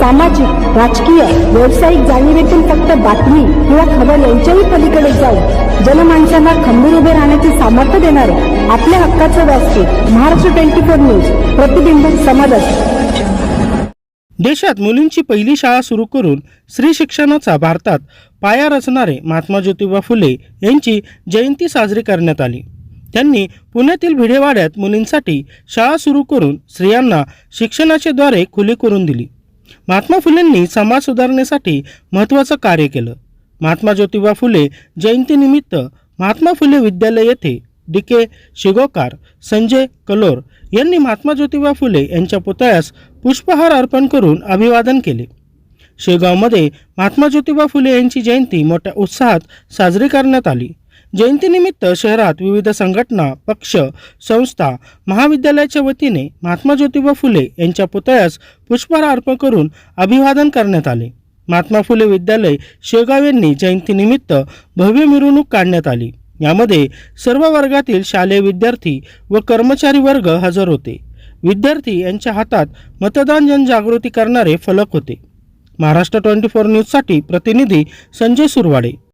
सामाजिक राजकीय व्यावसायिक जाणीवेतून फक्त बातमी किंवा खबर यांच्याही पलीकडे जाऊन जनमानसांना खंबीर उभे राहण्याचे सामर्थ्य देणारे आपल्या हक्काचं व्यासपीठ महाराष्ट्र ट्वेंटी फोर न्यूज प्रतिबिंब समाजात देशात मुलींची पहिली शाळा सुरू करून स्त्री शिक्षणाचा भारतात पाया रचणारे महात्मा ज्योतिबा फुले यांची जयंती साजरी करण्यात आली. त्यांनी पुण्यातील भिडेवाड्यात मुलींसाठी शाळा सुरू करून स्त्रियांना शिक्षणाच्या द्वारे खुली करून दिली. महात्मा फुलेंनी समाज सुधारणेसाठी महत्त्वाचं कार्य केलं. महात्मा ज्योतिबा फुले जयंतीनिमित्त महात्मा फुले विद्यालय येथे डी के शिगोकार संजय कलोर यांनी महात्मा ज्योतिबा फुले यांच्या पुतळ्यास पुष्पहार अर्पण करून अभिवादन केले. शेगावमध्ये महात्मा ज्योतिबा फुले यांची जयंती मोठ्या उत्साहात साजरी करण्यात आली. जयंतीनिमित्त शहरात विविध संघटना पक्ष संस्था महाविद्यालयाच्या वतीने महात्मा ज्योतिबा फुले यांच्या पुतळ्यास पुष्पहार अर्पण करून अभिवादन करण्यात आले. महात्मा फुले विद्यालय शेगाव यांनी जयंतीनिमित्त भव्य मिरवणूक काढण्यात आली. यामध्ये सर्व वर्गातील शालेय विद्यार्थी व कर्मचारी वर्ग हजर होते. विद्यार्थी यांच्या हातात मतदान जनजागृती करणारे फलक होते. महाराष्ट्र ट्वेंटी फोर न्यूजसाठी प्रतिनिधी संजय सुरवाडे.